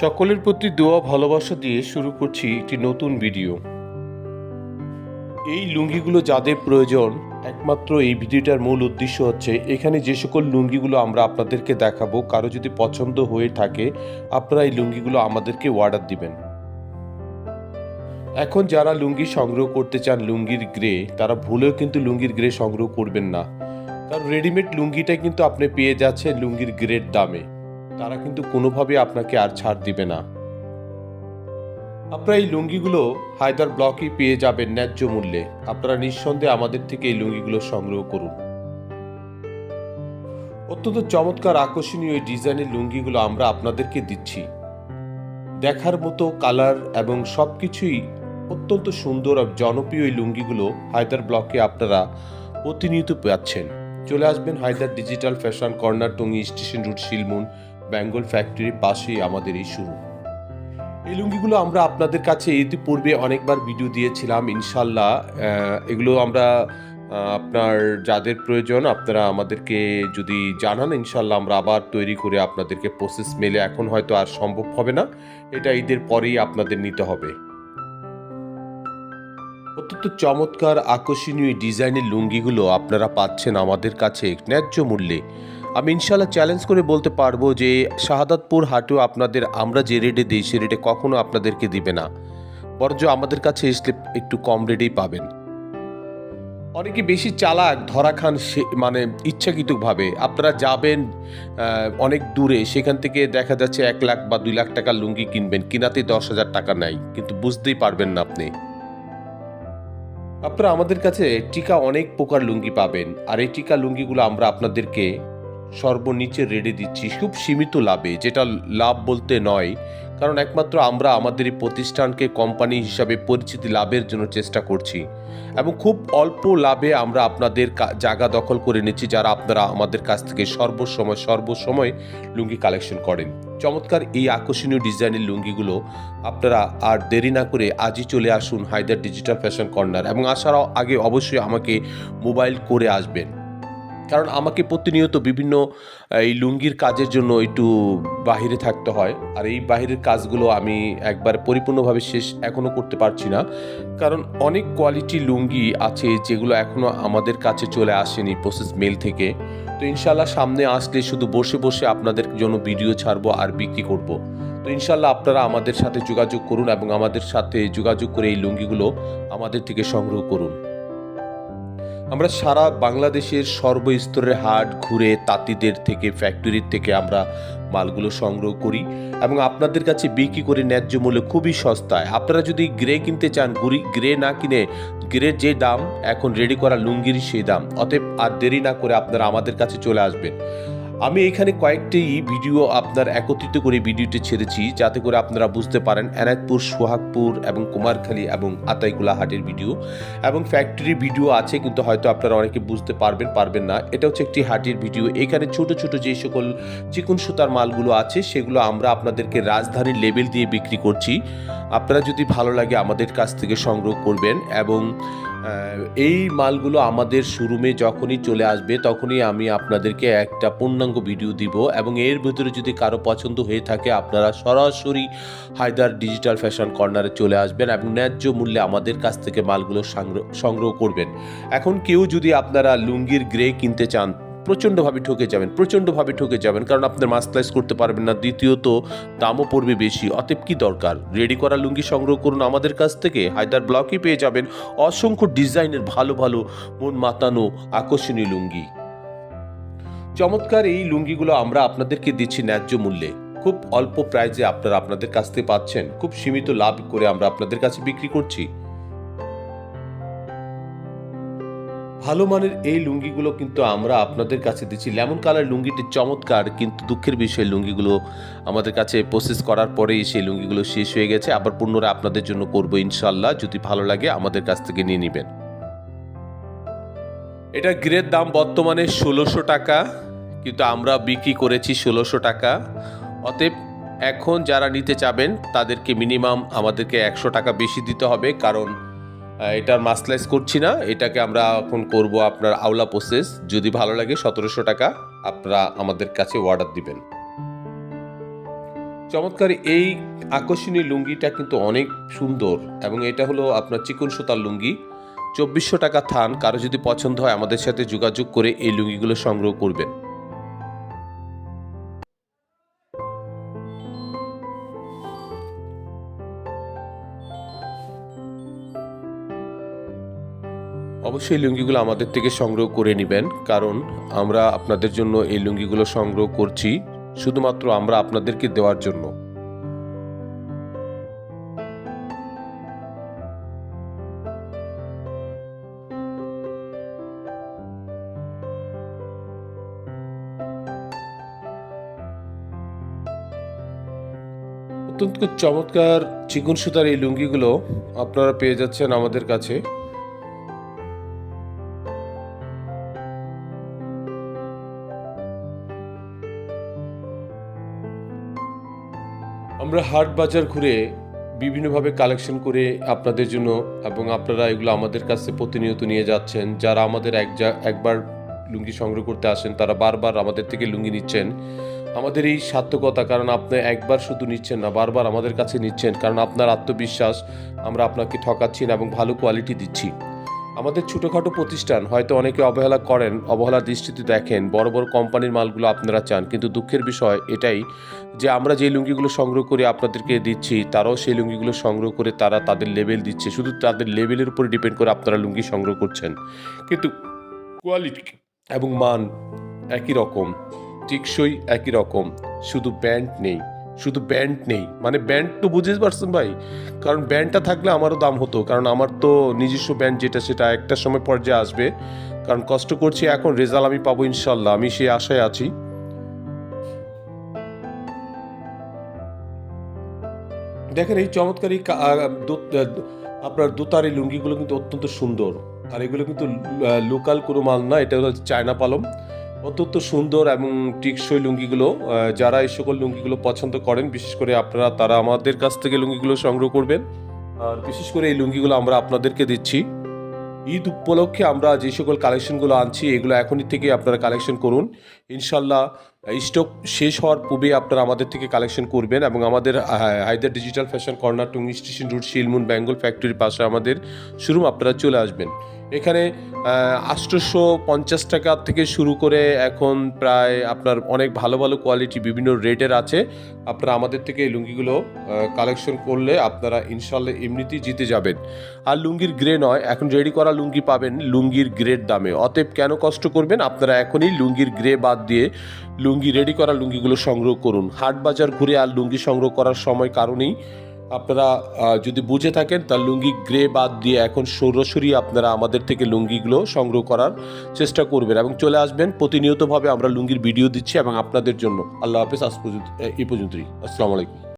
সকলের প্রতি দোয়া, ভালোবাসা দিয়ে শুরু করছি একটি নতুন ভিডিও। এই লুঙ্গিগুলো যাদের প্রয়োজন, একমাত্র এই ভিডিওটার মূল উদ্দেশ্য হচ্ছে, এখানে যে সকল লুঙ্গিগুলো আমরা আপনাদেরকে দেখাবো, কারও যদি পছন্দ হয়ে থাকে, আপনারা এই লুঙ্গিগুলো আমাদেরকে অর্ডার দিবেন। এখন যারা লুঙ্গি সংগ্রহ করতে চান, লুঙ্গির গ্রে, তারা ভুলেও কিন্তু লুঙ্গির গ্রে সংগ্রহ করবেন না। কারণ রেডিমেড লুঙ্গিটা কিন্তু আপনি পেয়ে যাচ্ছেন লুঙ্গির গ্রের দামে। তারা কিন্তু কোনোভাবে আপনাকে আর ছাড় দিবে না। আপনারা এই লুঙ্গিগুলো হায়দার ব্লকেই পেয়ে যাবেন ন্যায্য মূল্যে। আপনারা নিঃসন্দেহে আমাদের থেকে এই লুঙ্গিগুলো সংগ্রহ করুন। অত্যন্ত চমৎকার আকর্ষণীয় এই ডিজাইনের লুঙ্গিগুলো আমরা আপনাদেরকে দিচ্ছি। দেখার মতো কালার এবং সব কিছুই অত্যন্ত সুন্দর আর জনপ্রিয় এই লুঙ্গিগুলো হায়দার ব্লকে আপনারা প্রতিনিয়ত পাচ্ছেন। চলে আসবেন Haider digital fashion corner, Tongi station route Shilmun Bengal ফ্যাক্টরির পাশেই আমাদের এই শুরু। এই লুঙ্গিগুলো আমরা আপনাদের কাছে ইতিপূর্বে অনেকবার ভিডিও দিয়েছিলাম, ইনশাল্লাহ এগুলো আমরা আপনার যাদের প্রয়োজন আপনারা আমাদেরকে যদি জানান, ইনশাল্লাহ আমরা আবার তৈরি করে আপনাদেরকে প্রসেস মেলে এখন হয়তো আর সম্ভব হবে না। এটা ঈদের পরেই আপনাদের নিতে হবে। অত্যন্ত চমৎকার আকর্ষণীয় ডিজাইনের লুঙ্গিগুলো আপনারা পাচ্ছেন আমাদের কাছে ন্যায্য মূল্যে। আমি ইনশাল্লাহ চ্যালেঞ্জ করে বলতে পারব যে শাহাদাতপুর হাটেও আপনাদের, আমরা যে রেটে দিই, সে রেটে কখনো আপনাদেরকে দিবে না। বরঞ্চ আমাদের কাছে আসলে একটু কম রেটেই পাবেন। অনেকে বেশি চালাক, ধরা খান সে মানে ইচ্ছাকৃতভাবে। আপনারা যাবেন অনেক দূরে, সেখান থেকে দেখা যাচ্ছে এক লাখ বা দুই লাখ টাকার লুঙ্গি কিনবেন, কিনাতে দশ হাজার টাকা নাই কিন্তু বুঝতেই পারবেন না আপনি। আপনারা আমাদের কাছে টিকা অনেক প্রকার লুঙ্গি পাবেন, আর এই টিকা লুঙ্গিগুলো আমরা আপনাদেরকে সর্বনিচে রেডে দিচ্ছি। খুব সীমিত লাভে, যেটা লাভ বলতে নয়। কারণ একমাত্র আমরা আমাদের এই প্রতিষ্ঠানকে কোম্পানি হিসাবে পরিচিতি লাভের জন্য চেষ্টা করছি। এবং খুব অল্প লাভে আমরা আপনাদের জায়গা দখল করে নিচ্ছি, যারা আপনারা আমাদের কাছ থেকে সর্বসময় সর্বসময় লুঙ্গি কালেকশন করেন। চমৎকার এই আকর্ষণীয় ডিজাইনের লুঙ্গিগুলো আপনারা আর দেরি না করে আজই চলে আসুন হায়দার ডিজিটাল ফ্যাশন কর্নার এবং আসার আগে অবশ্যই আমাকে মোবাইল করে আসবেন। কারণ আমাকে প্রতিনিয়ত বিভিন্ন, এই লুঙ্গির কাজের জন্য একটু বাহিরে থাকতে হয়। আর এই বাহিরের কাজগুলো আমি একবার পরিপূর্ণভাবে শেষ এখনও করতে পারছি না। কারণ অনেক কোয়ালিটি লুঙ্গি আছে যেগুলো এখনও আমাদের কাছে চলে আসেনি প্রসেস মেল থেকে। তো ইনশাল্লাহ সামনে আসলে শুধু বসে বসে আপনাদের জন্য ভিডিও ছাড়বো আর বিক্রি করব। তো ইনশাল্লাহ আপনারা আমাদের সাথে যোগাযোগ করুন এবং আমাদের সাথে যোগাযোগ করে এই লুঙ্গিগুলো আমাদের থেকে সংগ্রহ করুন। আমরা সারা বাংলাদেশের সর্বস্তরের হাট ঘুরে তাঁতিদের থেকে ফ্যাক্টরির থেকে আমরা মালগুলো সংগ্রহ করি এবং আপনাদের কাছে বিক্রি করে ন্যায্য মূল্যে খুবই সস্তায়। আপনারা যদি গ্রে কিনতে চান, গুড়ি গ্রে না কিনে গ্রের যে দাম এখন রেডি করা লুঙ্গির সেই দাম। অতএব আর দেরি না করে আপনারা আমাদের কাছে চলে আসবেন। আমি এখানে কয়েকটি ভিডিও আপনার একত্রিত করে ভিডিওটি ছেড়েছি, যাতে করে আপনারা বুঝতে পারেন এনায়তপুর, সোহাগপুর এবং কুমারখালী এবং আতাইকুলা হাটের ভিডিও। এবং ফ্যাক্টরি ভিডিও আছে, কিন্তু হয়তো আপনারা অনেকে বুঝতে পারবেন পারবেন না। এটা হচ্ছে একটি হাটের ভিডিও। এখানে ছোট ছোট যে সকল চিকন সুতার মালগুলো আছে, সেগুলো আমরা আপনাদেরকে রাজধানীর লেবেল দিয়ে বিক্রি করছি। আপনারা যদি ভালো লাগে আমাদের কাছ থেকে সংগ্রহ করবেন এবং এই মালগুলো আমাদের শোরুমে যখনই চলে আসবে তখনই আমি আপনাদেরকে একটা পূর্ণাঙ্গ ভিডিও দিব এবং এর ভিতরে যদি কারও পছন্দ হয়ে থাকে আপনারা সরাসরি হায়দার ডিজিটাল ফ্যাশন কর্নারে চলে আসবেন এবং ন্যায্য মূল্যে আমাদের কাছ থেকে মালগুলো সংগ্রহ করবেন। এখন কেউ যদি আপনারা লুঙ্গির গ্রে কিনতে চান প্রচণ্ডভাবে ঠকে যাবেন, প্রচণ্ডভাবে ঠকে যাবেন, কারণ আপনার মাস্টারাইজ করতে পারবেন না। দ্বিতীয়ত, দামও পড়বে বেশি। অতএব কি দরকার? রেডি করা লুঙ্গি সংগ্রহ করুন আমাদের কাছ থেকে, হায়দার ব্লকে পেয়ে যাবেন অসংখ্য ডিজাইনের ভালো ভালো, মন মাতানো, আকর্ষণীয় লুঙ্গি। চমৎকার এই লুঙ্গিগুলো আমরা আপনাদেরকে দিচ্ছি ন্যায্য মূল্যে। খুব অল্প প্রাইজে আপনারা আপনাদের কাছ থেকে পাচ্ছেন। খুব সীমিত লাভ করে আমরা আপনাদের কাছে বিক্রি করছি। ভালো মানের এই লুঙ্গিগুলো কিন্তু আমরা আপনাদের কাছে দিচ্ছি। লেমন কালার লুঙ্গিটি চমৎকার, কিন্তু দুঃখের বিষয়, লুঙ্গিগুলো আমাদের কাছে প্রসেস করার পরেই সেই লুঙ্গিগুলো শেষ হয়ে গেছে। আবার পুনরায় আপনাদের জন্য করব ইনশাল্লাহ যদি ভালো লাগে, আমাদের কাছ থেকে নিয়ে নেবেন। এটা গ্রের দাম বর্তমানে ষোলোশো টাকা, কিন্তু আমরা বিক্রি করেছি ষোলোশো টাকা। অতএব এখন যারা নিতে চাবেন, তাদেরকে মিনিমাম আমাদেরকে একশো টাকা বেশি দিতে হবে, কারণ এটার মাসলাইজ করছি না। এটাকে আমরা এখন করব আপনার আওলা প্রসেস যদি ভালো লাগে সতেরোশো টাকা আপনারা আমাদের কাছে অর্ডার দিবেন। চমৎকার, এই আকর্ষণীয় লুঙ্গিটা কিন্তু অনেক সুন্দর এবং এটা হলো আপনার চিকন সুতার লুঙ্গি। চব্বিশশো টাকা থান, কারও যদি পছন্দ হয় আমাদের সাথে যোগাযোগ করে এই লুঙ্গিগুলো সংগ্রহ করবেন। অবশ্যই লুঙ্গিগুলো আমাদের থেকে সংগ্রহ করে নেবেন। কারণ আমরা আপনাদের জন্য এই লুঙ্গিগুলো সংগ্রহ করছি, শুধুমাত্র আমরা আপনাদেরকে দেওয়ার জন্য। অত্যন্ত চমৎকার, চিকন সুতার এই লুঙ্গিগুলো আপনারা পেয়ে যাচ্ছেন আমাদের কাছে। আমরা হাট বাজার ঘুরে বিভিন্নভাবে কালেকশন করে আপনাদের জন্য এবং আপনারা এগুলো আমাদের কাছে প্রতিনিয়ত নিয়ে যাচ্ছেন। যারা আমাদের এক একবার লুঙ্গি সংগ্রহ করতে আসেন, তারা বারবার আমাদের থেকে লুঙ্গি নিচ্ছেন। আমাদের এই সার্থকতা, কারণ আপনি একবার শুধু নিচ্ছেন না, বারবার আমাদের কাছে নিচ্ছেন, কারণ আপনার আত্মবিশ্বাস, আমরা আপনাকে ঠকাচ্ছি না এবং ভালো কোয়ালিটি দিচ্ছি। আমাদের ছোটোখাটো প্রতিষ্ঠান, হয়তো অনেকে অবহেলা করেন অবহেলা দৃষ্টিতে দেখেন, বড় বড় কোম্পানির মালগুলো আপনারা চান, কিন্তু দুঃখের বিষয় এটাই যে আমরা যে লুঙ্গিগুলো সংগ্রহ করে আপনাদেরকে দিচ্ছি, তারাও সেই লুঙ্গিগুলো সংগ্রহ করে তারা তাদের লেভেল দিচ্ছে, শুধু তাদের লেভেলের উপর ডিপেন্ড করে আপনারা লুঙ্গি সংগ্রহ করছেন। কিন্তু কোয়ালিটি এবং মান একই রকম, টিকসই একই রকম, শুধু ব্যান্ড নেই। শুধু ব্যান্ড নেই। মানে ব্যান্ড তো বুঝতে পারছেন ভাই। কারণ ব্যান্ডটা থাকলে আমারও দাম হতো। কারণ আমার তো নিজস্ব ব্যান্ড যেটা, সেটা একটা সময় পর্যায়ে আসবে। কারণ কষ্ট করছি এখন রেজাল্ট আমি পাবো ইনশাল্লাহ। আমি সেই আশায় আছি। দেখেন, এই চমৎকার আপনার দুতার এই লুঙ্গিগুলো কিন্তু অত্যন্ত সুন্দর। আর এগুলো কিন্তু লোকাল কোনো মাল না। এটা হলো চায়না পালম অত্যন্ত সুন্দর এবং টিকসই লুঙ্গিগুলো যারা এই সকল লুঙ্গিগুলো পছন্দ করেন, বিশেষ করে আপনারা, তারা আমাদের কাছ থেকে লুঙ্গিগুলো সংগ্রহ করবেন। আর বিশেষ করে এই লুঙ্গিগুলো আমরা আপনাদেরকে দিচ্ছি। ঈদ উপলক্ষে আমরা যে সকল কালেকশনগুলো আনছি, এগুলো এখনই থেকে আপনারা কালেকশন করুন। ইনশাল্লাহ স্টক শেষ হওয়ার পূর্বে আপনারা আমাদের থেকে কালেকশন করবেন এবং আমাদের Haider digital fashion corner, Tongi station road, Shilmun, Bengal ফ্যাক্টরির পাশে আমাদের শোরুম আপনারা চলে আসবেন। এখানে আষ্টশো পঞ্চাশ টাকা থেকে শুরু করে এখন প্রায় আপনার অনেক ভালো ভালো কোয়ালিটি বিভিন্ন রেটের আছে। আপনারা আমাদের থেকে এই লুঙ্গিগুলো কালেকশন করলে আপনারা ইনশাল্লাহ এমনিতেই জিতে যাবেন। আর লুঙ্গির গ্রে নয়, এখন রেডি করা লুঙ্গি পাবেন লুঙ্গির গ্রের দামে। অতএব কেন কষ্ট করবেন? আপনারা এখনই লুঙ্গির গ্রে বাদ দিয়ে লুঙ্গি রেডি করা লুঙ্গিগুলো সংগ্রহ করুন। হাট বাজার ঘুরে আর লুঙ্গি সংগ্রহ করার সময় কারণেই আপনারা যদি বুঝে থাকেন, তার লুঙ্গি গ্রে বাদ দিয়ে এখন সরাসরি আপনারা আমাদের থেকে লুঙ্গিগুলো সংগ্রহ করার চেষ্টা করবেন এবং চলে আসবেন। প্রতিনিয়তভাবে আমরা লুঙ্গির ভিডিও দিচ্ছি এবং আপনাদের জন্য। আল্লাহ হাফেজ, আজ পর্যন্ত এই পর্যন্তই। আসসালামু আলাইকুম।